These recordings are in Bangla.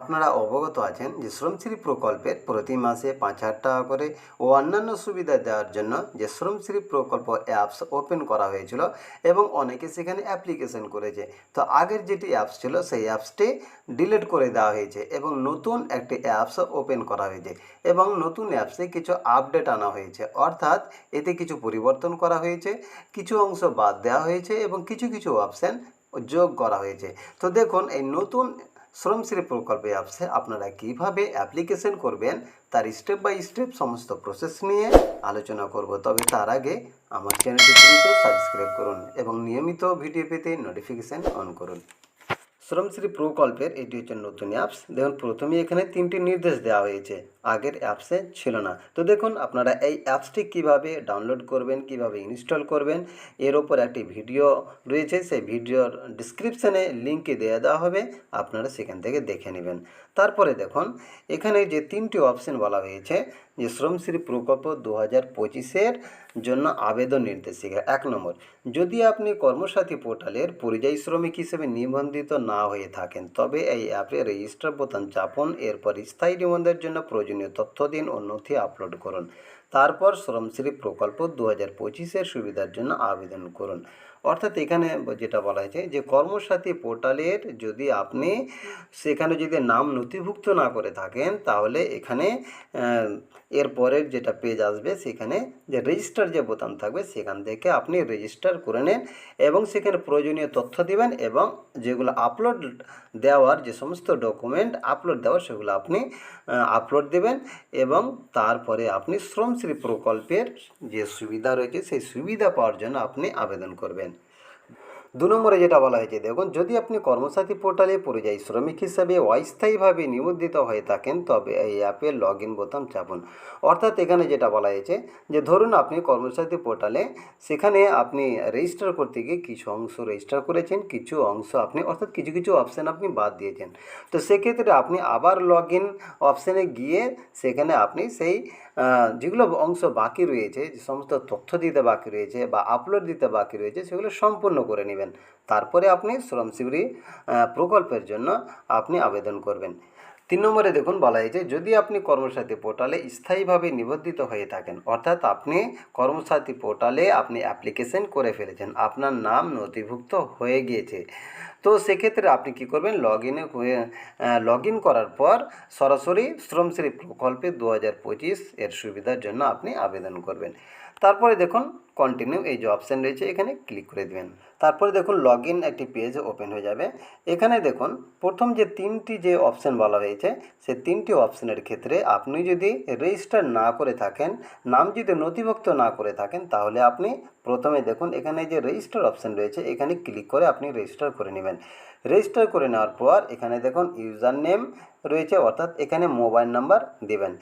আপনারা অবগত আছেন যে শ্রমশ্রী প্রকল্পের প্রতি মাসে পাঁচ হাজার টাকা করে ও অন্যান্য সুবিধা দেওয়ার জন্য যে শ্রমশ্রী প্রকল্প অ্যাপস ওপেন করা হয়েছিল এবং অনেকে সেখানে অ্যাপ্লিকেশন করেছে। তো আগের যেটি অ্যাপস ছিল, সেই অ্যাপসটি ডিলিট করে দেওয়া হয়েছে এবং নতুন একটি অ্যাপস ওপেন করা হয়েছে এবং নতুন অ্যাপসে কিছু আপডেট আনা হয়েছে। অর্থাৎ এতে কিছু পরিবর্তন করা হয়েছে, কিছু অংশ বাদ দেওয়া হয়েছে এবং কিছু কিছু অপশান যোগ করা হয়েছে। তো দেখুন, এই নতুন শ্রমশ্রী প্রকল্পে অ্যাপসে আপনারা কীভাবে অ্যাপ্লিকেশন করবেন, তার স্টেপ বাই স্টেপ সমস্ত প্রসেস নিয়ে আলোচনা করব। তবে তার আগে আমার চ্যানেলটি দ্রুত সাবস্ক্রাইব করুন এবং নিয়মিত ভিডিও পেতে নোটিফিকেশান অন করুন। শ্রমশ্রী প্রকল্পের এটি হচ্ছে নতুন অ্যাপস দেখুন, প্রথমেই এখানে তিনটি নির্দেশ দেওয়া হয়েছে। আগের অ্যাপসে ছিল না। তো দেখুন, আপনারা এই অ্যাপসটি কীভাবে ডাউনলোড করবেন, কীভাবে ইনস্টল করবেন, এর ওপর একটি ভিডিও রয়েছে। সেই ভিডিওর ডিসক্রিপশানে লিঙ্কে দেওয়া দেওয়া হবে। আপনারা সেখান থেকে দেখে নেবেন। তারপরে দেখুন, এখানে যে তিনটি অপশন বলা হয়েছে, যে শ্রমশ্রী প্রকল্প দু হাজার পঁচিশের জন্য আবেদন নির্দেশিকা, এক নম্বর। যদি আপনি কর্মসাথী পোর্টালের পরিযায়ী শ্রমিক হিসেবে নিবন্ধিত না হয়ে থাকেন, তবে এই অ্যাপে রেজিস্টার বোতাম চাপুন, এরপর স্থায়ী নিবন্ধের জন্য প্রয়োজনীয় তথ্য দিন ও নথি আপলোড করুন। তারপর শ্রমশ্রী প্রকল্প দু হাজার পঁচিশের সুবিধার জন্য আবেদন করুন। অর্থাৎ এখানে যেটা বলা হয়েছে যে কর্মসাথী পোর্টালের যদি আপনি সেখানে যদি নাম নথিভুক্ত না করে থাকেন, তাহলে এখানে এর পরের যেটা পেজ আসবে, সেখানে যে রেজিস্টার যে বোতাম থাকবে, সেখান থেকে আপনি রেজিস্টার করে নেন এবং সেখানে প্রয়োজনীয় তথ্য দিবেন এবং যেগুলো আপলোড দেওয়ার যে সমস্ত ডকুমেন্ট আপলোড দেওয়ার, সেগুলো আপনি আপলোড দেবেন এবং তারপরে আপনি শ্রমশ্রী প্রকল্পের যে সুবিধা রয়েছে, সেই সুবিধা পাওয়ার জন্য আপনি আবেদন করবেন। দু নম্বরে যেটা বলা হয়েছে, দেখুন, যদি আপনি কর্মসাথী পোর্টালে পরিযায়ী শ্রমিক হিসাবে অস্থায়ীভাবে নিবন্ধিত হয়ে থাকেন, তবে এই অ্যাপে লগ ইন বোতাম চাপুন। অর্থাৎ এখানে যেটা বলা হয়েছে যে, ধরুন আপনি কর্মসাথী পোর্টালে, সেখানে আপনি রেজিস্টার করতে গিয়ে কিছু অংশ রেজিস্টার করেছেন, কিছু অংশ আপনি, অর্থাৎ কিছু কিছু অপশান আপনি বাদ দিয়েছেন। তো সেক্ষেত্রে আপনি আবার লগ ইন অপশানে গিয়ে সেখানে আপনি সেই যেগুলো অংশ বাকি রয়েছে, যে সমস্ত তথ্য দিতে বাকি রয়েছে বা আপলোড দিতে বাকি রয়েছে, সেগুলো সম্পূর্ণ করে নেবেন। তারপরে আপনি শ্রমশিবির প্রকল্পের জন্য আপনি আবেদন করবেন। তিন নম্বরে দেখুন, বলা হয়েছে, যদি আপনি কর্মসাথী পোর্টালে স্থায়ীভাবে নিবন্ধিত হয়ে থাকেন, অর্থাৎ আপনি কর্মসাথী পোর্টালে আপনি অ্যাপ্লিকেশন করে ফেলেছেন, আপনার নাম নথিভুক্ত হয়ে গিয়েছে, তো সেক্ষেত্রে আপনি কি করবেন লগ ইনে লগ ইন করার পর সরাসরি শ্রমশ্রী প্রকল্পে দু হাজার পঁচিশ এর সুবিধার জন্য আপনি আবেদন করবেন। তারপরে দেখুন কন্টিনিউ এই যে অপশান রয়েছে, এখানে ক্লিক করে দেবেন। তারপরে দেখুন লগ ইন একটি পেজ ওপেন হয়ে যাবে। এখানে দেখুন প্রথম যে তিনটি যে অপশান বলা হয়েছে, সে তিনটি অপশানের ক্ষেত্রে আপনি যদি রেজিস্টার না করে থাকেন, নাম যদি নথিভুক্ত না করে থাকেন, তাহলে আপনি প্রথমে দেখুন এখানে যে রেজিস্টার অপশান রয়েছে, এখানে ক্লিক করে আপনি রেজিস্টার করে নেবেন। রেজিস্টার করে নেওয়ার পর এখানে দেখুন ইউজার নেম রয়েছে, অর্থাৎ এখানে মোবাইল নাম্বার দেবেন।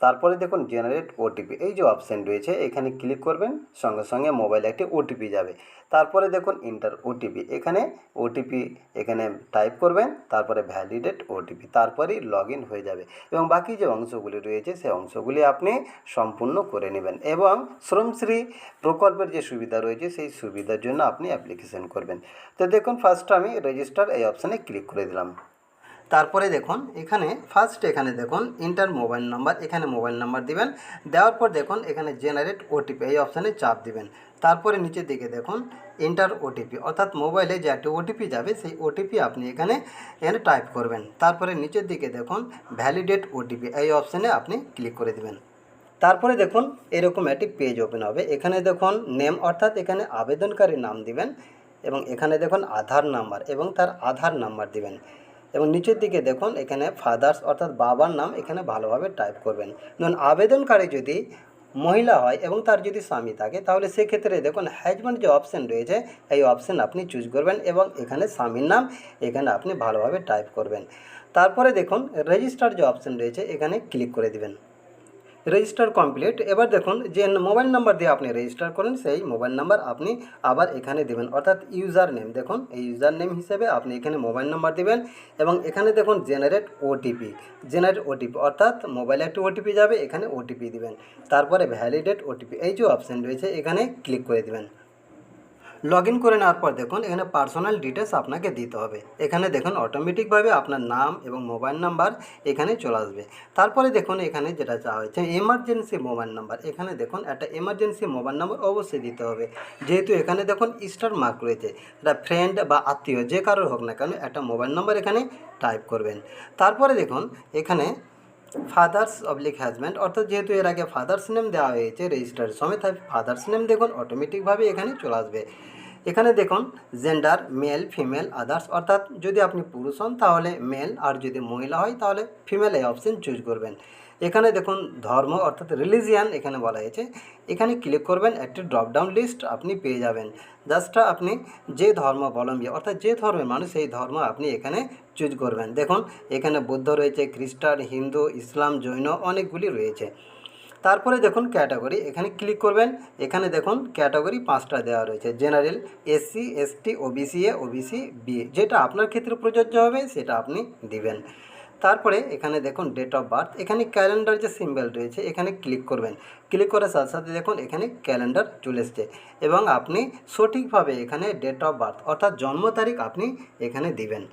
তারপরে দেখুন জেনারেট ওটিপি এই যে অপশান রয়েছে, এখানে ক্লিক করবেন, সঙ্গে সঙ্গে মোবাইলে একটি ওটিপি যাবে। তারপরে দেখুন ইন্টার ওটিপি এখানে ওটিপি এখানে টাইপ করবেন, তারপরে ভ্যালিডেট ওটিপি তারপরেই লগ হয়ে যাবে। এবং বাকি যে অংশগুলি রয়েছে সেই অংশগুলি আপনি সম্পূর্ণ করে নেবেন এবং শ্রমশ্রী প্রকল্পের যে সুবিধা রয়েছে, সেই সুবিধার জন্য আপনি অ্যাপ্লিকেশন করবেন। তো দেখুন ফার্স্ট আমি রেজিস্টার এই অপশানে ক্লিক করে দিলাম। তারপরে দেখুন, এখানে ফার্স্ট এখানে দেখুন ইন্টার মোবাইল নাম্বার এখানে মোবাইল নাম্বার দিবেন। দেওয়ার পর দেখুন, এখানে জেনারেট ওটিপি এই অপশানে চাপ দিবেন। তারপরে নিচের দিকে দেখুন এন্টার ওটিপি অর্থাৎ মোবাইলে যে একটি ওটিপি যাবে, সেই ওটিপি আপনি এখানে এখানে টাইপ করবেন। তারপরে নিচের দিকে দেখুন ভ্যালিডেট ওটিপি এই অপশানে আপনি ক্লিক করে দেবেন। তারপরে দেখুন, এরকম একটি পেজ ওপেন হবে। এখানে দেখুন নেম অর্থাৎ এখানে আবেদনকারীর নাম দিবেন এবং এখানে দেখুন, আধার নাম্বার এবং তার আধার নাম্বার দিবেন। এবং নিচের দিকে দেখুন, এখানে ফাদার্স অর্থাৎ বাবার নাম এখানে ভালোভাবে টাইপ করবেন। ধরুন, আবেদনকারী যদি মহিলা হয় এবং তার যদি স্বামী থাকে, তাহলে সেক্ষেত্রে দেখুন হ্যাজব্যান্ড যে অপশান রয়েছে, এই অপশান আপনি চুজ করবেন এবং এখানে স্বামীর নাম এখানে আপনি ভালোভাবে টাইপ করবেন। তারপরে দেখুন রেজিস্টার যে অপশান রয়েছে, এখানে ক্লিক করে দিবেন। রেজিস্টার কমপ্লিট এবার দেখুন, যে মোবাইল নাম্বার দিয়ে আপনি রেজিস্টার করেন, সেই মোবাইল নাম্বার আপনি আবার এখানে দেবেন। অর্থাৎ ইউজার নেম দেখুন, এই ইউজার নেম হিসেবে আপনি এখানে মোবাইল নাম্বার দেবেন এবং এখানে দেখুন জেনারেট ওটিপি জেনারেট ওটিপি অর্থাৎ মোবাইলে একটি ওটিপি যাবে, এখানে ওটিপি দিবেন। তারপরে ভ্যালিডেট ওটিপি এই যে অপশান রয়েছে, এখানে ক্লিক করে দিবেন। লগ ইন করে নেওয়ার পর দেখুন, এখানে পার্সোনাল ডিটেলস আপনাকে দিতে হবে। এখানে দেখুন অটোমেটিকভাবে আপনার নাম এবং মোবাইল নাম্বার এখানে চলে আসবে। তারপরে দেখুন, এখানে যেটা চাওয়া হয়েছে এমার্জেন্সি মোবাইল নাম্বার এখানে দেখুন, একটা এমার্জেন্সি মোবাইল নাম্বার অবশ্যই দিতে হবে। যেহেতু এখানে দেখুন স্টার মার্ক রয়েছে, এটা ফ্রেন্ড বা আত্মীয়, যে কারোর হোক না কেন, একটা মোবাইল নাম্বার এখানে টাইপ করবেন। তারপরে দেখুন, এখানে ফাদার্স অবলিক হাজব্যান্ড, অর্থাৎ যেহেতু এর আগে ফাদার্স নেম দেওয়া হয়েছে রেজিস্টার তাই ফাদার্স নেম দেখুন অটোমেটিকভাবে এখানে চলে আসবে। এখানে দেখুন জেন্ডার মেল ফিমেল আদার্স অর্থাৎ যদি আপনি পুরুষ হন তাহলে মেল আর যদি মহিলা হয় তাহলে ফিমেল এই অপশন চুজ করবেন। এখানে দেখুন ধর্ম অর্থাৎ রিলিজিয়ান এখানে বলা হয়েছে। এখানে ক্লিক করবেন, একটি ড্রপডাউন লিস্ট আপনি পেয়ে যাবেন। জাস্ট আপনি যে ধর্মাবলম্বী অর্থাৎ যে ধর্মের মানুষ, সেই ধর্ম আপনি এখানে চুজ করবেন। দেখুন, এখানে বৌদ্ধ রয়েছে, খ্রিস্টান, হিন্দু, ইসলাম, জৈন অনেকগুলি রয়েছে। তারপরে দেখুন ক্যাটাগরি এখানে ক্লিক করবেন। এখানে দেখুন ক্যাটাগরি পাঁচটা দেওয়া রয়েছে। General SC ST OBC A OBC B যেটা আপনার ক্ষেত্রে প্রযোজ্য হবে, সেটা আপনি দিবেন। তারপরে এখানে দেখুন ডেট অফ বার্থ এখানে ক্যালেন্ডার যে সিম্বল রয়েছে, এখানে ক্লিক করবেন। ক্লিক করার সাথে সাথে দেখুন এখানে ক্যালেন্ডার চলে এসছে এবং আপনি সঠিকভাবে এখানে ডেট অফ বার্থ অর্থাৎ জন্ম তারিখ আপনি এখানে দিবেন।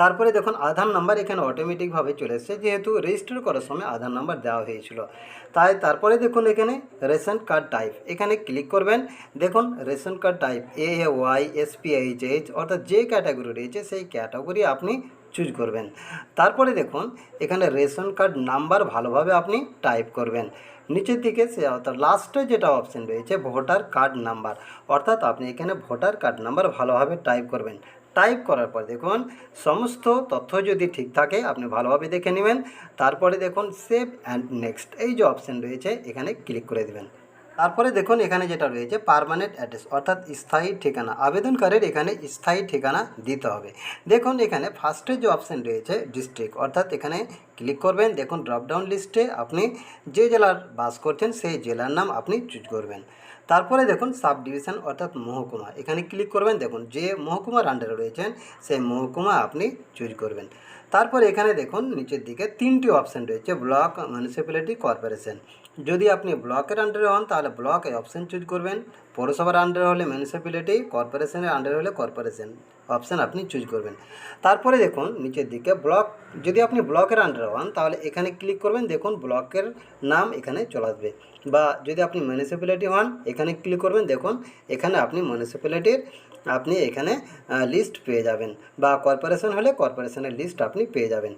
তারপরে দেখুন আধার নাম্বার এখানে অটোমেটিকভাবে চলে এসছে, যেহেতু রেজিস্টার করার সময় আধার নাম্বার দেওয়া হয়েছিল। তাই তারপরে দেখুন এখানে রেশন কার্ড টাইপ এখানে ক্লিক করবেন। দেখুন ration card type A Y S P H H অর্থাৎ যে ক্যাটাগরি রয়েছে, সেই ক্যাটাগরি আপনি চুজ করবেন। তারপরে দেখুন, এখানে রেশন কার্ড নাম্বার ভালোভাবে আপনি টাইপ করবেন। নিচের দিকে সে অর্থাৎ লাস্টে যেটা অপশন রয়েছে, ভোটার কার্ড নাম্বার। অর্থাৎ আপনি এখানে ভোটার কার্ড নাম্বার ভালোভাবে টাইপ করবেন। টাইপ করার পর দেখুন, সমস্ত তথ্য যদি ঠিক থাকে, আপনি ভালোভাবে দেখে নেবেন। তারপরে দেখুন সেভ অ্যান্ড নেক্সট এই যে অপশন রয়েছে, এখানে ক্লিক করে দেবেন। তারপরে দেখুন এখানে যেটা রয়েছে পার্মানেন্ট অ্যাড্রেস অর্থাৎ স্থায়ী ঠিকানা। আবেদনকারীর এখানে স্থায়ী ঠিকানা দিতে হবে। দেখুন এখানে ফার্স্টে যে অপশান রয়েছে ডিস্ট্রিক্ট অর্থাৎ এখানে ক্লিক করবেন। দেখুন ড্রপডাউন লিস্টে আপনি যে জেলার বাস করছেন, সেই জেলার নাম আপনি চুজ করবেন। তারপরে দেখুন সাব ডিভিশন অর্থাৎ মহকুমা। এখানে ক্লিক করবেন। দেখুন যে মহকুমার আন্ডারে রয়েছেন, সেই মহকুমা আপনি চুজ করবেন। তারপর এখানে দেখুন, নিচের দিকে তিনটি অপশান রয়েছে ব্লক মিউনিসিপ্যালিটি কর্পোরেশন যদি আপনি ব্লকের আন্ডারে হন, তাহলে ব্লক এই অপশান চুজ করবেন। পৌরসভার আন্ডারে হলে মিউনিসিপ্যালিটি কর্পোরেশনের আন্ডারে হলে কর্পোরেশন অপশান আপনি চুজ করবেন। তারপরে দেখুন, নিচের দিকে ব্লক যদি আপনি ব্লকের আন্ডারে হন তাহলে এখানে ক্লিক করবেন, দেখুন ব্লকের নাম এখানে চলে আসবে। বা যদি আপনি মিউনিসিপ্যালিটি হন, এখানে ক্লিক করবেন, দেখুন এখানে আপনি মিউনিসিপ্যালিটির আপনি এখানে লিস্ট পেয়ে যাবেন। বা কর্পোরেশন হলে কর্পোরেশনের লিস্ট আপনি পেয়ে যাবেন।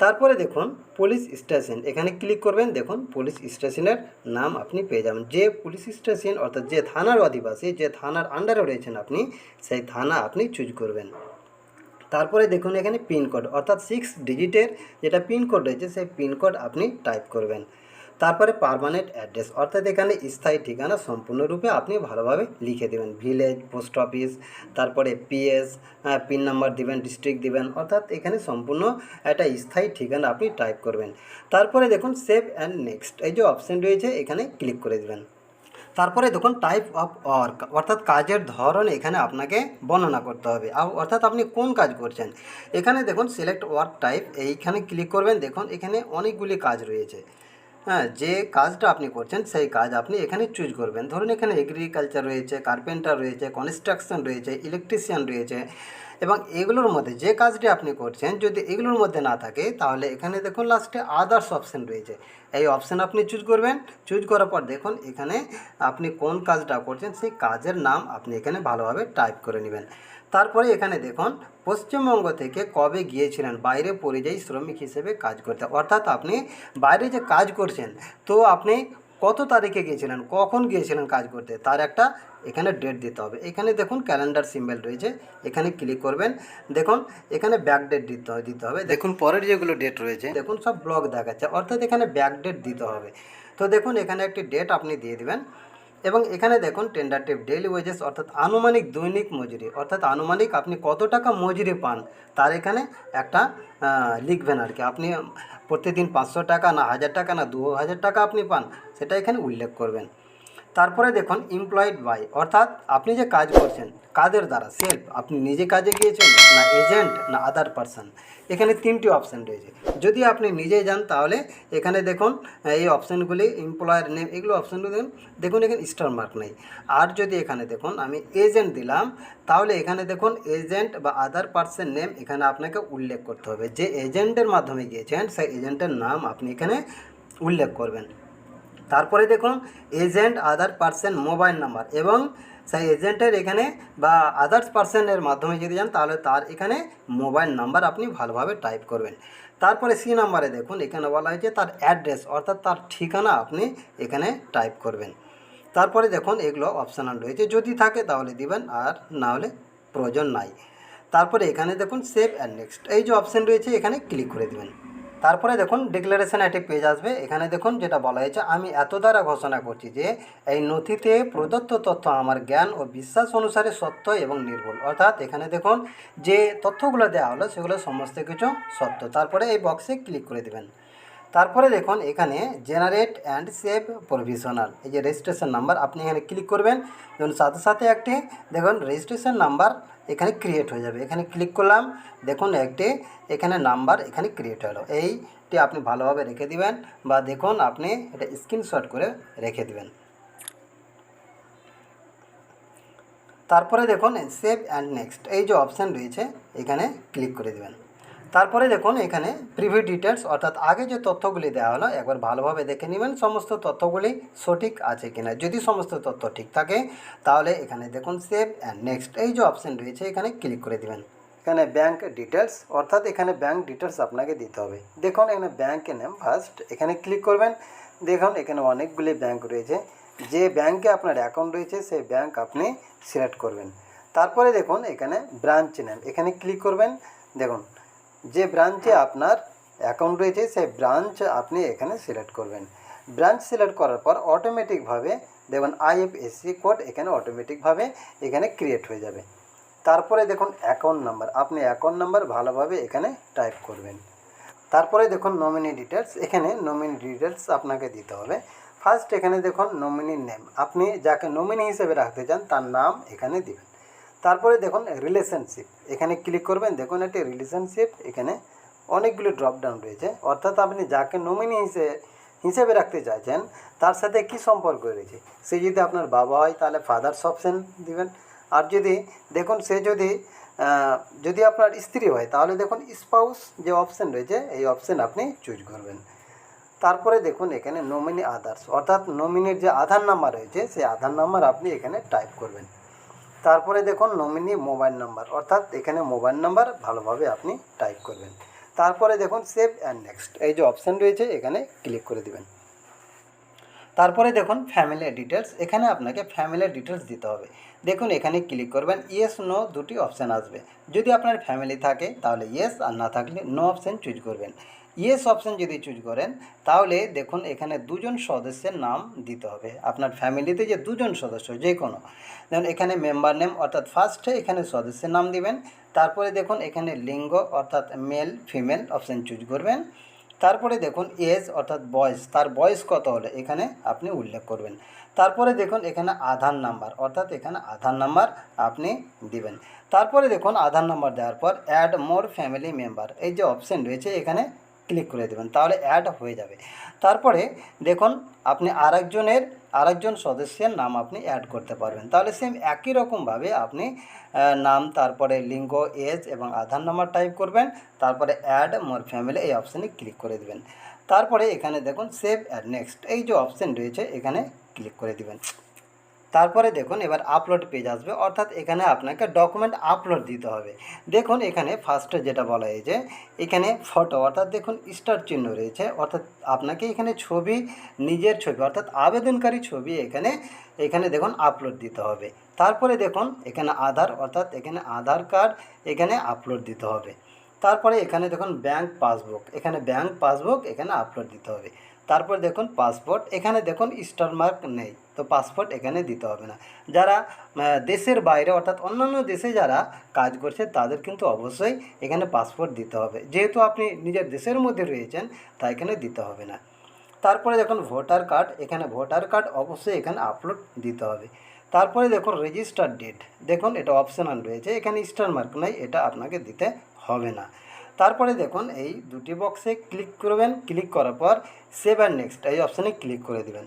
তারপরে দেখুন পুলিশ স্টেশন এখানে ক্লিক করবেন, দেখুন পুলিশ স্টেশনের নাম আপনি পেয়ে যাবেন। যে পুলিশ স্টেশন অর্থাৎ যে থানার অধিবাসী যে থানার আন্ডারে রয়েছেন আপনি, সেই থানা আপনি চুজ করবেন। তারপরে দেখুন এখানে পিনকোড অর্থাৎ সিক্স ডিজিটের যেটা পিনকোড রয়েছে, সেই পিনকোড আপনি টাইপ করবেন। তারপরে পারমানেন্ট অ্যাড্রেস অর্থাৎ এখানে স্থায়ী ঠিকানা সম্পূর্ণরূপে আপনি ভালোভাবে লিখে দেবেন। ভিলেজ পোস্ট অফিস তারপরে পিএস পিন নাম্বার দিবেন ডিস্ট্রিক্ট দিবেন, অর্থাৎ এখানে সম্পূর্ণ একটা স্থায়ী ঠিকানা আপনি টাইপ করবেন। তারপরে দেখুন সেভ অ্যান্ড নেক্সট এই যে অপশান রয়েছে, এখানে ক্লিক করে দেবেন। তারপরে দেখুন টাইপ অফ ওয়ার্ক অর্থাৎ কাজের ধরন এখানে আপনাকে বর্ণনা করতে হবে। অর্থাৎ আপনি কোন কাজ করছেন? এখানে দেখুন সিলেক্ট ওয়ার্ক টাইপ এইখানে ক্লিক করবেন। দেখুন, এখানে অনেকগুলি কাজ রয়েছে। হ্যাঁ যে কাজটা আপনি করছেন, সেই কাজ আপনি এখানে চুজ করবেন। ধরুন এখানে এগ্রিকালচার রয়েছে কার্পেন্টার রয়েছে কনস্ট্রাকশন রয়েছে ইলেকট্রিশিয়ান রয়েছে এবং এগুলোর মধ্যে যে কাজটি আপনি করছেন, যদি এগুলোর মধ্যে না থাকে, তাহলে এখানে দেখুন লাস্টে আদার্স অপশান রয়েছে। এই অপশান আপনি চুজ করবেন। চুজ করার পর দেখুন এখানে আপনি কোন কাজটা করছেন, সেই কাজের নাম আপনি এখানে ভালোভাবে টাইপ করে নেবেন। তারপরে এখানে দেখুন পশ্চিমবঙ্গ থেকে কবে গিয়েছিলেন? বাইরে পরিযায়ী শ্রমিক হিসেবে কাজ করতে। অর্থাৎ আপনি বাইরে যে কাজ করছেন তো আপনি কত তারিখে গিয়েছিলেন? কখন গিয়েছিলেন কাজ করতে? তার একটা এখানে ডেট দিতে হবে। এখানে দেখুন ক্যালেন্ডার সিম্বল রয়েছে। এখানে ক্লিক করবেন। দেখুন এখানে ব্যাক ডেট দিতে হবে দিতে হবে। দেখুন পরের যেগুলো ডেট রয়েছে। দেখুন সব ব্লক দেখাচ্ছে। অর্থাৎ এখানে ব্যাক ডেট দিতে হবে। তো দেখুন এখানে একটি ডেট আপনি দিয়ে দিবেন। এবং এখানে দেখুন টেন্ডারটিভ ডেইলি ওয়েজেস অর্থাৎ আনুমানিক দৈনিক মজুরি, অর্থাৎ আনুমানিক আপনি কত টাকা মজুরি পান, তার এখানে একটা লিখবেন আর কি আপনি প্রতিদিন পাঁচশো টাকা না হাজার টাকা না দু হাজার টাকা আপনি পান, সেটা এখানে উল্লেখ করবেন। তারপরে দেখুন এমপ্লয়েড বাই অর্থাৎ আপনি যে কাজ করছেন, কাদের দ্বারা সেলফ আপনি নিজে কাজে গিয়েছেন না এজেন্ট না আদার পারসন এখানে তিনটি অপশান রয়েছে। যদি আপনি নিজে যান, তাহলে এখানে দেখুন, এই অপশানগুলি এমপ্লয়ার নেম এগুলো অপশানগুলো দেখুন দেখুন এখানে স্টার মার্ক নেই। আর যদি এখানে দেখুন, আমি এজেন্ট দিলাম, তাহলে এখানে দেখুন এজেন্ট বা আদার পার্সন নেম এখানে আপনাকে উল্লেখ করতে হবে। যে এজেন্টের মাধ্যমে গিয়েছেন, সেই এজেন্টের নাম আপনি এখানে উল্লেখ করবেন। তারপরে দেখুন agent other person mobile number এবং সেই এজেন্টের এখানে বা আদার্স পার্সনের মাধ্যমে যদি যান, তাহলে তার এখানে মোবাইল নাম্বার আপনি ভালোভাবে টাইপ করবেন। তারপরে সি নাম্বারে দেখুন, এখানে বলা হয়েছে তার অ্যাড্রেস অর্থাৎ তার ঠিকানা আপনি এখানে টাইপ করবেন। তারপরে দেখুন, এগুলো অপশনাল রয়েছে। যদি থাকে, তাহলে দিবেন, আর না হলে প্রয়োজন নাই। তারপরে এখানে দেখুন সেভ অ্যান্ড নেক্সট এই যে অপশান রয়েছে, এখানে ক্লিক করে দিবেন। তারপরে দেখুন ডিক্লারেশন একটি পেজ আসবে। এখানে দেখুন যেটা বলা হয়েছে, আমি এত দ্বারা ঘোষণা করছি যে এই নথিতে প্রদত্ত তথ্য আমার জ্ঞান ও বিশ্বাস অনুসারে সত্য এবং নির্ভুল। অর্থাৎ এখানে দেখুন যে তথ্যগুলো দেওয়া হলো, সেগুলো সমস্ত কিছু সত্য। তারপরে এই বক্সে ক্লিক করে দেবেন। তারপরে দেখুন এখানে জেনারেট অ্যান্ড সেভ প্রভিশনাল এই যে রেজিস্ট্রেশন নাম্বার আপনি এখানে ক্লিক করবেন। দেখুন সাথে সাথে একটি, দেখুন রেজিস্ট্রেশন নাম্বার এখানে ক্রিয়েট হয়ে যাবে। এখানে ক্লিক করলাম, দেখুন একটি এখানে নাম্বার এখানে ক্রিয়েট হলো। এইটি আপনি ভালোভাবে রেখে দিবেন বা দেখুন আপনি এটা স্ক্রিনশট করে রেখে দিবেন। তারপরে দেখুন সেভ অ্যান্ড নেক্সট এই যে অপশান রয়েছে, এখানে ক্লিক করে দেবেন। তারপরে দেখুন, এখানে প্রিভিউ ডিটেলস অর্থাৎ আগে যে তথ্যগুলি দেওয়া হলো, একবার ভালোভাবে দেখে নেবেন সমস্ত তথ্যগুলি সঠিক আছে কিনা। যদি সমস্ত তথ্য ঠিক থাকে, তাহলে এখানে দেখুন সেভ অ্যান্ড নেক্সট এই যে অপশান রয়েছে, এখানে ক্লিক করে দেবেন। এখানে ব্যাংক ডিটেলস অর্থাৎ এখানে ব্যাংক ডিটেলস আপনাকে দিতে হবে। দেখুন, এখানে ব্যাংকের নেম ফার্স্ট এখানে ক্লিক করবেন। দেখুন, এখানে অনেকগুলি ব্যাংক রয়েছে। যে ব্যাংকে আপনার অ্যাকাউন্ট রয়েছে, সেই ব্যাংক আপনি সিলেক্ট করবেন। তারপরে দেখুন, এখানে ব্রাঞ্চ নেম এখানে ক্লিক করবেন। দেখুন যে ব্রাঞ্চে আপনার অ্যাকাউন্ট রয়েছে, সেই ব্রাঞ্চ আপনি এখানে সিলেক্ট করবেন। ব্রাঞ্চ সিলেক্ট করার পর অটোমেটিকভাবে দেখুন আইএফএসসি কোড এখানে অটোমেটিকভাবে এখানে ক্রিয়েট হয়ে যাবে। তারপরে দেখুন অ্যাকাউন্ট নাম্বার আপনি অ্যাকাউন্ট নাম্বার ভালোভাবে এখানে টাইপ করবেন। তারপরে দেখুন নমিনি ডিটেলস এখানে নমিনি ডিটেলস আপনাকে দিতে হবে। ফার্স্ট এখানে দেখুন নমিনির নেম আপনি যাকে নমিনি হিসেবে রাখতে চান, তার নাম এখানে দিবেন। তারপরে দেখুন রিলেশনশিপ এখানে ক্লিক করবেন, দেখুন একটি রিলেশনশিপ এখানে অনেকগুলো ড্রপ ডাউন রয়েছে। অর্থাৎ আপনি যাকে নমিনি হিসেবে হিসেবে রাখতে চাইছেন, তার সাথে কি সম্পর্ক রয়েছে? সে যদি আপনার বাবা হয়, তাহলে ফাদার্স অপশন দিবেন। আর যদি, দেখুন সে যদি যদি আপনার স্ত্রী হয়, তাহলে দেখুন স্পাউস যে অপশন রয়েছে, এই অপশন আপনি চুজ করবেন। তারপরে দেখুন এখানে নমিনি আদার্স অর্থাৎ নমিনির যে আধার নাম্বার রয়েছে, সেই আধার নাম্বার আপনি এখানে টাইপ করবেন। তারপরে দেখুন নমিনি মোবাইল নাম্বার অর্থাৎ এখানে মোবাইল নাম্বার ভালোভাবে আপনি টাইপ করবেন। তারপরে দেখুন সেভ অ্যান্ড নেক্সট এই যে অপশান রয়েছে, এখানে ক্লিক করে দেবেন। তারপরে দেখুন ফ্যামিলি ডিটেলস এখানে আপনাকে ফ্যামিলি ডিটেলস দিতে হবে। দেখুন, এখানে ক্লিক করবেন ইয়েস নো দুটি অপশান আসবে। যদি আপনার ফ্যামিলি থাকে, তাহলে ইয়েস আর না থাকলে নো অপশান চুজ করবেন। ইয়েস অপশান যদি চুজ করেন, তাহলে দেখুন এখানে দুজন সদস্যের নাম দিতে হবে। আপনার ফ্যামিলিতে যে দুজন সদস্য, যে কোনো। দেখুন এখানে মেম্বার নেম অর্থাৎ ফার্স্টে এখানে সদস্যের নাম দিবেন। তারপরে দেখুন এখানে লিঙ্গ অর্থাৎ মেল ফিমেল অপশান চুজ করবেন। তারপরে দেখুন এজ অর্থাৎ বয়স, তার বয়স কত হলে এখানে আপনি উল্লেখ করবেন। তারপরে দেখুন এখানে আধার নাম্বার অর্থাৎ এখানে আধার নাম্বার আপনি দিবেন। তারপরে দেখুন আধার নাম্বার দেওয়ার পর অ্যাড মোর ফ্যামিলি মেম্বার এই যে অপশান রয়েছে এখানে ক্লিক করে দেবেন, তাহলে অ্যাড হয়ে যাবে। তারপরে দেখুন, আপনি আরেকজনের, আরেকজন সদস্যের নাম আপনি অ্যাড করতে পারবেন। তাহলে সেম একই রকমভাবে আপনি নাম, তারপরে লিঙ্গ এজ এবং আধার নাম্বার টাইপ করবেন, তারপরে অ্যাড মোর ফ্যামিলি এই অপশানে ক্লিক করে দেবেন। তারপরে এখানে দেখুন সেভ অ্যাড নেক্সট এই যে অপশান রয়েছে, এখানে ক্লিক করে দিবেন। তারপরে দেখুন, এবার আপলোড পেজ আসবে। অর্থাৎ এখানে আপনাকে ডকুমেন্ট আপলোড দিতে হবে। দেখুন, এখানে ফার্স্টে যেটা বলা হয়েছে, এখানে ফটো অর্থাৎ দেখুন স্টার চিহ্ন রয়েছে। অর্থাৎ আপনাকে এখানে ছবি, নিজের ছবি, অর্থাৎ আবেদনকারী ছবি এখানে এখানে দেখুন আপলোড দিতে হবে। তারপরে দেখুন, এখানে আধার অর্থাৎ এখানে আধার কার্ড এখানে আপলোড দিতে হবে। তারপরে এখানে দেখুন ব্যাংক পাসবুক এখানে ব্যাংক পাসবুক এখানে আপলোড দিতে হবে। তারপর দেখুন পাসপোর্ট এখানে দেখুন স্টার মার্ক নেই, তো পাসপোর্ট এখানে দিতে হবে না। যারা দেশের বাইরে, অর্থাৎ অন্যান্য দেশে যারা কাজ করছে, তাদের কিন্তু অবশ্যই এখানে পাসপোর্ট দিতে হবে। যেহেতু আপনি নিজের দেশের মধ্যে রয়েছেন, তাই এখানে দিতে হবে না। তারপরে দেখুন ভোটার কার্ড এখানে ভোটার কার্ড অবশ্যই এখানে আপলোড দিতে হবে। তারপরে দেখুন রেজিস্টার ডেট দেখুন এটা অপশনাল রয়েছে, এখানে স্টার মার্ক নাই, এটা আপনাকে দিতে হবে না। তারপরে দেখুন, এই দুটি বক্সে ক্লিক করবেন। ক্লিক করার পর সেভ অ্যান্ড নেক্সট এই অপশানে ক্লিক করে দেবেন।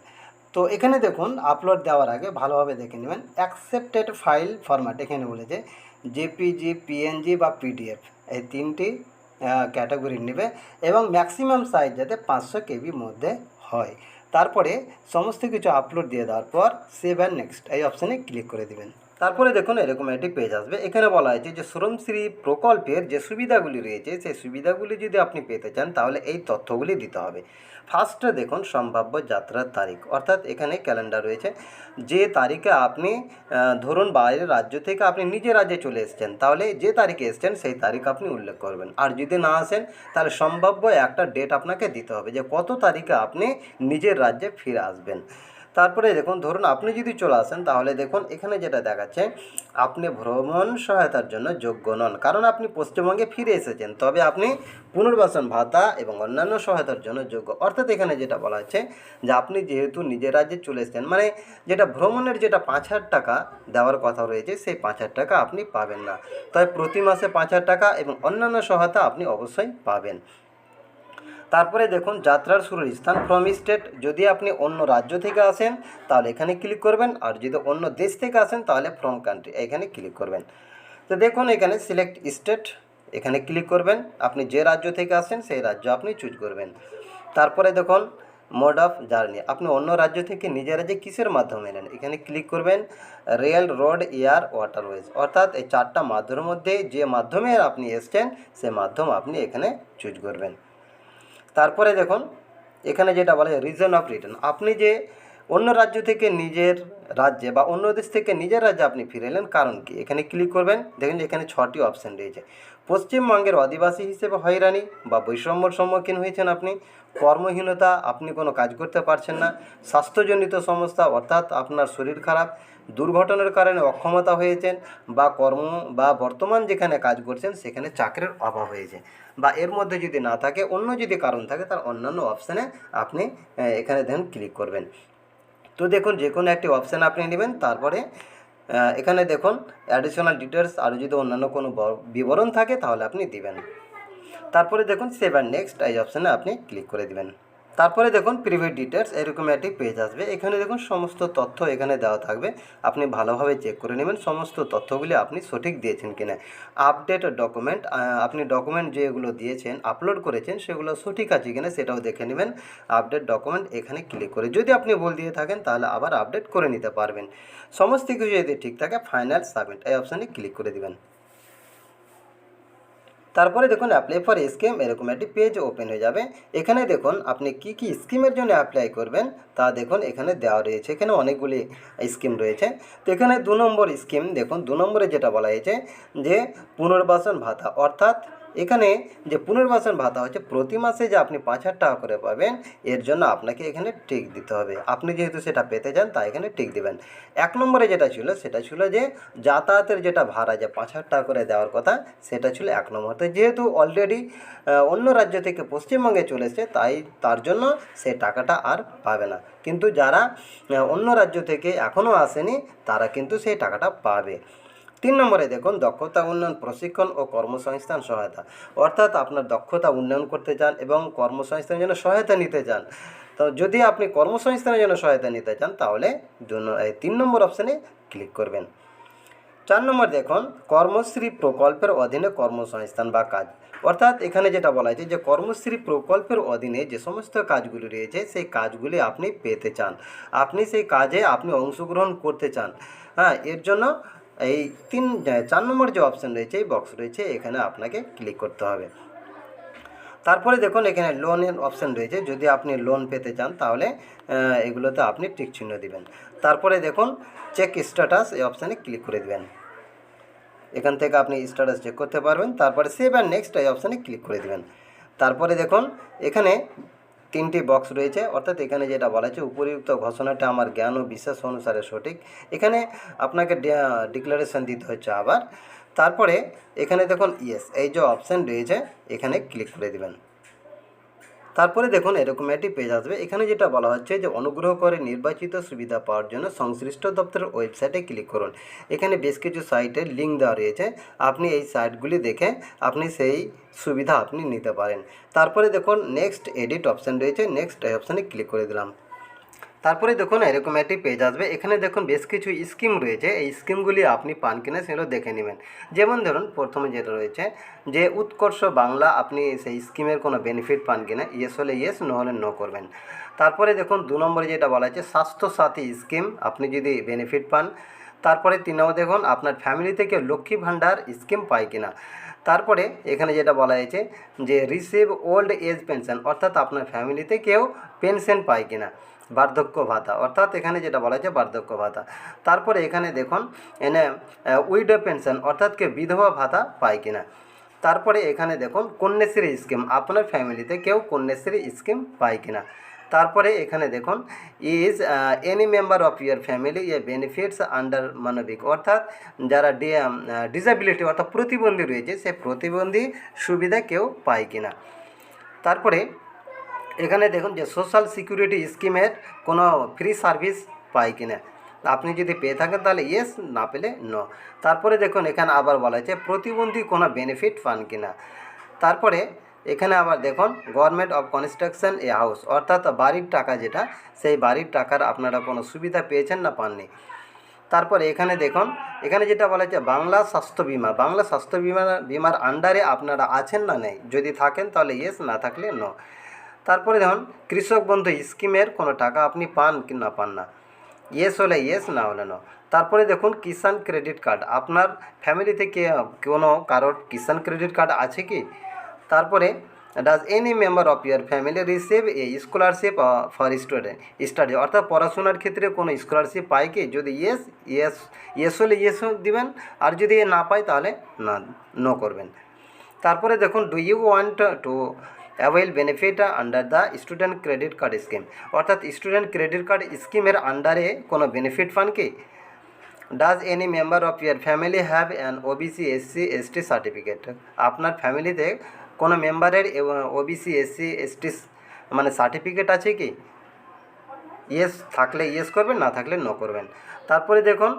তো এখানে দেখুন আপলোড দেওয়ার আগে ভালোভাবে দেখে নেবেন। অ্যাকসেপ্টেড ফাইল ফরম্যাট এখানে বলেছে জেপিজি পিএনজি বা পিডিএফ এই তিনটি ক্যাটাগরি নেবে এবং ম্যাক্সিমাম সাইজ যাতে পাঁচশো কেবির মধ্যে হয়। তারপরে সমস্ত কিছু আপলোড দিয়ে দেওয়ার পর সেভ অ্যান্ড নেক্সট এই অপশানে ক্লিক করে দিবেন। তারপরে দেখুন, এরকম একটি পেজ আসবে। এখানে বলা হয়েছে যে, শ্রমশ্রী প্রকল্পের যে সুবিধাগুলি রয়েছে, সেই সুবিধাগুলি যদি আপনি পেতে চান, তাহলে এই তথ্যগুলি দিতে হবে। ফার্স্টে দেখুন, সম্ভাব্য যাত্রার তারিখ। অর্থাৎ এখানে ক্যালেন্ডার রয়েছে। যে তারিখে আপনি ধরুন বাইরের রাজ্য থেকে আপনি নিজের রাজ্যে চলে এসেছেন, তাহলে যে তারিখে এসেছেন, সেই তারিখ আপনি উল্লেখ করবেন। আর যদি না আসেন, তাহলে সম্ভাব্য একটা ডেট আপনাকে দিতে হবে যে, কত তারিখে আপনি নিজের রাজ্যে ফিরে আসবেন। তারপরে দেখুন, ধরুন আপনি যদি চলে আসেন, তাহলে দেখুন এখানে যেটা দেখাচ্ছে, আপনি ভ্রমণ সহায়তার জন্য যোগ্য নন। কারণ আপনি পশ্চিমবঙ্গে ফিরে এসেছেন, তবে আপনি পুনর্বাসন ভাতা এবং অন্যান্য সহায়তার জন্য যোগ্য। অর্থাৎ এখানে যেটা বলা হচ্ছে যে আপনি যেহেতু নিজের রাজ্যে চলে এসেছেন মানে যেটা ভ্রমণের যেটা পাঁচ হাজার টাকা দেওয়ার কথা রয়েছে, সেই পাঁচ হাজার টাকা আপনি পাবেন না। তবে প্রতি মাসে পাঁচ হাজার টাকা এবং অন্যান্য সহায়তা আপনি অবশ্যই পাবেন। তারপরে দেখুন যাত্রার শুরুর স্থান ফ্রম স্টেট যদি আপনি অন্য রাজ্য থেকে আসেন, তাহলে এখানে ক্লিক করবেন। আর যদি অন্য দেশ থেকে আসেন, তাহলে ফ্রম কান্ট্রি এখানে ক্লিক করবেন। তো দেখুন এখানে সিলেক্ট স্টেট এখানে ক্লিক করবেন। আপনি যে রাজ্য থেকে আসেন, সেই রাজ্য আপনি চুজ করবেন। তারপরে দেখুন মোড অফ জার্নি আপনি অন্য রাজ্য থেকে নিজের রাজ্যে কিসের মাধ্যমে এলেন, এখানে ক্লিক করবেন। রেল রোড এয়ার ওয়াটারওয়েজ অর্থাৎ এই চারটা মাধ্যমের মধ্যে যে মাধ্যমে আপনি এসছেন, সে মাধ্যম আপনি এখানে চুজ করবেন। তারপরে দেখুন, এখানে যেটা বলে রিজন অফ রিটার্ন আপনি যে অন্য রাজ্য থেকে নিজের রাজ্যে বা অন্য দেশ থেকে নিজের রাজ্যে আপনি ফিরে এলেন, কারণ কি? এখানে ক্লিক করবেন, দেখুন এখানে ছটি অপশান রয়েছে। পশ্চিমবঙ্গের অধিবাসী হিসেবে হয়রানি বা বৈষম্যর সম্মুখীন হয়েছেন আপনি, কর্মহীনতা, আপনি কোনো কাজ করতে পারছেন না, স্বাস্থ্যজনিত সমস্যা, অর্থাৎ আপনার শরীর খারাপ দুর্ঘটনার কারণে অক্ষমতা হয়েছেন বা কর্ম বা বর্তমান যেখানে কাজ করছেন, সেখানে চাকরির অভাব হয়েছে। বা এর মধ্যে যদি না থাকে, অন্য যদি কারণ থাকে, তার অন্যান্য অপশানে আপনি এখানে দেখুন ক্লিক করবেন। তো দেখুন, যে কোনো একটি অপশান আপনি নেবেন, তারপরে এখানে দেখুন অ্যাডিশনাল ডিটেলস আরও যদি অন্যান্য কোনো বিবরণ থাকে, তাহলে আপনি দিবেন। তারপরে দেখুন সেভ অ্যান্ড নেক্সট এই অপশানে আপনি ক্লিক করে দিবেন। তারপরে দেখুন প্রিভিউ ডিটেলস এরকম একটি পেজ আসবে। এখানে দেখুন সমস্ত তথ্য এখানে দেওয়া থাকবে। আপনি ভালোভাবে চেক করে নেবেন সমস্ত তথ্যগুলি আপনি সঠিক দিয়েছেন কিনা। আপডেট ডকুমেন্ট আপনি ডকুমেন্ট যেগুলো দিয়েছেন আপলোড করেছেন, সেগুলো সঠিক আছে কিনা সেটাও দেখে নেবেন। আপডেট ডকুমেন্ট এখানে ক্লিক করে যদি আপনি ভুল দিয়ে থাকেন তাহলে আবার আপডেট করে নিতে পারবেন। সমস্ত কিছু যদি ঠিক থাকে ফাইনাল সাবমিট এই অপশানে ক্লিক করে দিবেন। তারপরে দেখুন অ্যাপ্লাই ফর স্কিম এরকম একটি পেজ ওপেন হয়ে যাবে। এখানে দেখুন আপনি কি কি স্কিমের জন্য অ্যাপ্লাই করবেন, তা দেখুন এখানে দেওয়া রয়েছে। এখানে অনেকগুলি স্কিম রয়েছে। তো এখানে দু নম্বর স্কিম দেখুন দু নম্বরে যেটা বলা হয়েছে যে পুনর্বাসন ভাতা, অর্থাৎ এখানে যে পুনর্বাসন ভাতা হচ্ছে, প্রতি মাসে যে আপনি পাঁচ হাজার টাকা করে পাবেন, এর জন্য আপনাকে এখানে টিক দিতে হবে। আপনি যেহেতু সেটা পেতে চান, তাই এখানে টিক দিবেন। এক নম্বরে যেটা ছিল, সেটা ছিল যে যাতায়াতের যেটা ভাড়া, যে পাঁচ হাজার টাকা করে দেওয়ার কথা, সেটা ছিল এক নম্বর। তো যেহেতু অলরেডি অন্য রাজ্য থেকে পশ্চিমবঙ্গে চলে তাই তার জন্য সে টাকাটা আর পাবে না। কিন্তু যারা অন্য রাজ্য থেকে এখনও আসেনি, তারা কিন্তু সেই টাকাটা পাবে। তিন নম্বরে দেখুন, দক্ষতা উন্নয়ন প্রশিক্ষণ ও কর্মসংস্থান সহায়তা। অর্থাৎ আপনার দক্ষতা উন্নয়ন করতে চান এবং কর্মসংস্থানের জন্য সহায়তা নিতে চান। তো যদি আপনি কর্মসংস্থানের জন্য সহায়তা নিতে চান, তাহলে তিন নম্বর অপশানে ক্লিক করবেন। চার নম্বর দেখুন, কর্মশ্রী প্রকল্পের অধীনে কর্মসংস্থান বা কাজ। অর্থাৎ এখানে যেটা বলা হয়েছে যে, কর্মশ্রী প্রকল্পের অধীনে যে সমস্ত কাজগুলি রয়েছে, সেই কাজগুলি আপনি পেতে চান। আপনি সেই কাজে আপনি অংশগ্রহণ করতে চান। হ্যাঁ এর জন্য এই তিন চার নম্বর যে অপশান রয়েছে, এই বক্স রয়েছে, এখানে আপনাকে ক্লিক করতে হবে। তারপরে দেখুন, এখানে লোনের অপশান রয়েছে। যদি আপনি লোন পেতে চান, তাহলে এগুলোতে আপনি টিক চিহ্ন দিবেন। তারপরে দেখুন চেক স্ট্যাটাস এই অপশানে ক্লিক করে দেবেন। এখান থেকে আপনি স্ট্যাটাস চেক করতে পারবেন। তারপরে সেভ অ্যান্ড নেক্সট এই অপশানে ক্লিক করে দেবেন। তারপরে দেখুন, এখানে তিনটি বক্স রয়েছে, অর্থাৎ এখানে যেটা বলা হয়েছে, উপরিউক্ত ঘোষণাটা আমার জ্ঞান ও বিশ্বাস অনুসারে সঠিক। এখানে আপনাকে ডিক্লারেশান দিতে হচ্ছে আবার। তারপরে এখানে দেখুন ইয়েস এই যে অপশান রয়েছে, এখানে ক্লিক করে দিবেন। তারপরে দেখুন এরকম একটি পেজ আসবে। এখানে যেটা বলা হচ্ছে যে, অনুগ্রহ করে নির্বাচিত সুবিধা পাওয়ার জন্য সংশ্লিষ্ট দপ্তরের ওয়েবসাইটে ক্লিক করুন। এখানে বেশ কিছু সাইটের লিঙ্ক দেওয়া রয়েছে। আপনি এই সাইটগুলি দেখে আপনি সেই সুবিধা আপনি নিতে পারেন। তারপরে দেখুন নেক্সট এডিট অপশান রয়েছে। নেক্সট অপশানে ক্লিক করে দিলাম। তারপরে দেখুন, এরকম একটি পেজ আসবে। এখানে দেখুন, বেশ কিছু স্কিম রয়েছে। এই স্কিমগুলি আপনি পান কিনা সেগুলো দেখে নেবেন। যেমন ধরুন, প্রথমে যেটা রয়েছে যে, উৎকর্ষ বাংলা আপনি সেই স্কিমের কোনো বেনিফিট পান কিনা। ইয়েস হলে ইয়েস নো হলে নো করবেন। তারপরে দেখুন, দু নম্বরে যেটা বলা আছে, স্বাস্থ্যসাথী স্কিম আপনি যদি বেনিফিট পান। তারপরে তিন নম্বর দেখুন, আপনার ফ্যামিলি থেকে লক্ষ্মী ভাণ্ডার স্কিম পায় কিনা। তারপরে এখানে যেটা বলা হয়েছে যে রিসিভ ওল্ড এজ পেনশন অর্থাৎ আপনার ফ্যামিলিতে কেউ পেনশন পায় কিনা। বার্ধক্য ভাতা, অর্থাৎ এখানে যেটা বলা হয়েছে বার্ধক্য ভাতা। তারপরে এখানে দেখুন, এনে উইডো পেনশন, অর্থাৎ কেউ বিধবা ভাতা পায় কিনা। তারপরে এখানে দেখুন, কন্যাশ্রী স্কিম, আপনার ফ্যামিলিতে কেউ কন্যাশ্রী স্কিম পায় কিনা। তারপরে এখানে দেখুন is any member of your family a benefits under মানবিক, অর্থাৎ যারা ডিসেবিলিটি অর্থাৎ প্রতিবন্ধী রয়েছে, সে প্রতিবন্ধী সুবিধা কেউ পায় কিনা। তারপরে এখানে দেখুন যে সোশ্যাল সিকিউরিটি স্কিমের কোনো ফ্রি সার্ভিস পায় কিনা। আপনি যদি পেয়ে থাকেন তাহলে ইয়েস না পেলে নো তারপরে দেখুন এখানে আবার বলা হয়েছে প্রতিবন্ধী কোনো বেনিফিট পান কিনা। তারপরে এখানে আবার দেখুন government of construction a house অর্থাৎ বাড়ির টাকা যেটা, সেই বাড়ির টাকার আপনারা কোনো সুবিধা পেয়েছেন না পাননি। তারপরে এখানে দেখুন, এখানে যেটা বলা হচ্ছে বাংলা স্বাস্থ্য বিমা, বাংলা স্বাস্থ্য বিমা, বিমার আন্ডারে আপনারা আছেন না নেই? যদি থাকেন তাহলে ইয়েস না থাকলে নো তারপরে দেখুন, কৃষক বন্ধু স্কিমের কোনো টাকা আপনি পান কি না পান না। ইয়েস হলে ইয়েস না হলে নো তারপরে দেখুন, কিষাণ ক্রেডিট কার্ড। আপনার ফ্যামিলি থেকে কোনো কারোর কিষাণ ক্রেডিট কার্ড আছে কি? তারপরে does any member of your family receive a scholarship for student study অর্থাৎ পড়াশোনার ক্ষেত্রে কোনো স্কলারশিপ পায় কি? যদি ইয়েস ইয়েস ইয়েস হলে ইয়েস দিবেন। আর যদি না পায়, তাহলে না নো করবেন। তারপরে দেখুন do you want to avail benefit under the student credit card scheme অর্থাৎ স্টুডেন্ট ক্রেডিট কার্ড স্কিমের আন্ডারে কোনো বেনিফিট পান কি? Does any member of your family have an OBC SC ST certificate আপনার ফ্যামিলিতে কোনো মেম্বারের ওবিসি এসসি এসটি মানে সার্টিফিকেট আছে কি? ইয়েস থাকলে ইয়েস করবেন, না থাকলে নো করবেন। তারপরে দেখুন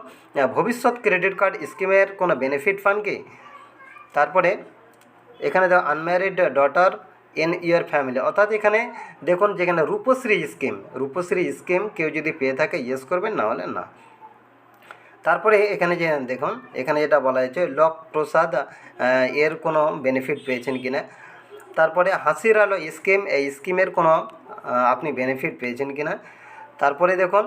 ভবিষ্যৎ ক্রেডিট কার্ড স্কিমের কোনো বেনিফিট পান কি? তারপরে এখানে দেখো unmarried daughter in your family অর্থাৎ এখানে দেখুন যেখানে রূপশ্রী স্কিম রূপশ্রী স্কিম কেউ যদি পেয়ে থাকে ইয়েস করবেন, না হলে না। তারপরে এখানে যে দেখুন, এখানে যেটা বলা হয়েছে, লক প্রসাদ এর কোনো বেনিফিট পেয়েছেন কিনা তারপরে হাসির আলো স্কিম এই স্কিমের কোনো আপনি বেনিফিট পেয়েছেন কিনা তারপরে দেখুন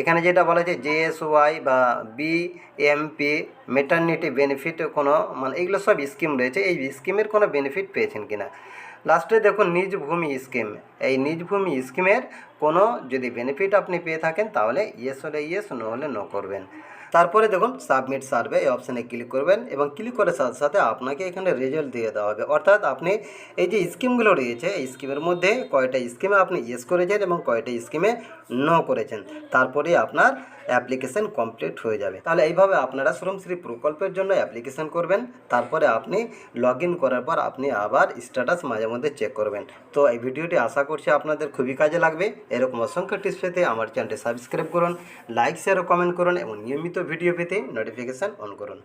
এখানে যেটা বলা হয়েছে জেএসওয়াই বা বিএমপি মেটার্নিটি বেনিফিট কোনো মানে এইগুলো সব স্কিম রয়েছে। এই স্কিমের কোনো বেনিফিট পেয়েছেন কিনা? লাস্টে দেখুন, নিজ ভূমি স্কিম এই নিজ ভূমি স্কিমের কোনো যদি বেনিফিট আপনি পেয়ে থাকেন, তাহলে ইয়েস হলে ইয়েস নো হলে নো করবেন। তারপরে দেখুন সাবমিট সার্ভে এই অপশানে ক্লিক করবেন এবং ক্লিক করার সাথে সাথে আপনাকে এখানে রেজাল্ট দিয়ে দেওয়া হবে। অর্থাৎ আপনি এই যে স্কিমগুলো রয়েছে, এই স্কিমের মধ্যে কয়টা স্কিমে আপনি ইয়েস করেছেন এবং কয়টা স্কিমে ন করেছেন। তারপরে আপনার অ্যাপ্লিকেশন কমপ্লিট হয়ে যাবে। তাহলে এইভাবে আপনারা শ্রমশ্রী প্রকল্পের জন্য অ্যাপ্লিকেশন করবেন, তারপরে আপনি লগ করার পর আপনি আবার স্ট্যাটাস মাঝে মধ্যে চেক করবেন। তো এই ভিডিওটি আশা করছি আপনাদের খুবই কাজে লাগবে। এরকম অসংখ্য টিপস পেতে আমার চ্যানেলটি সাবস্ক্রাইব করুন লাইক শেয়ার ও কমেন্ট করুন এবং নিয়মিত ভিডিও পেতে নোটিফিকেশান অন করুন।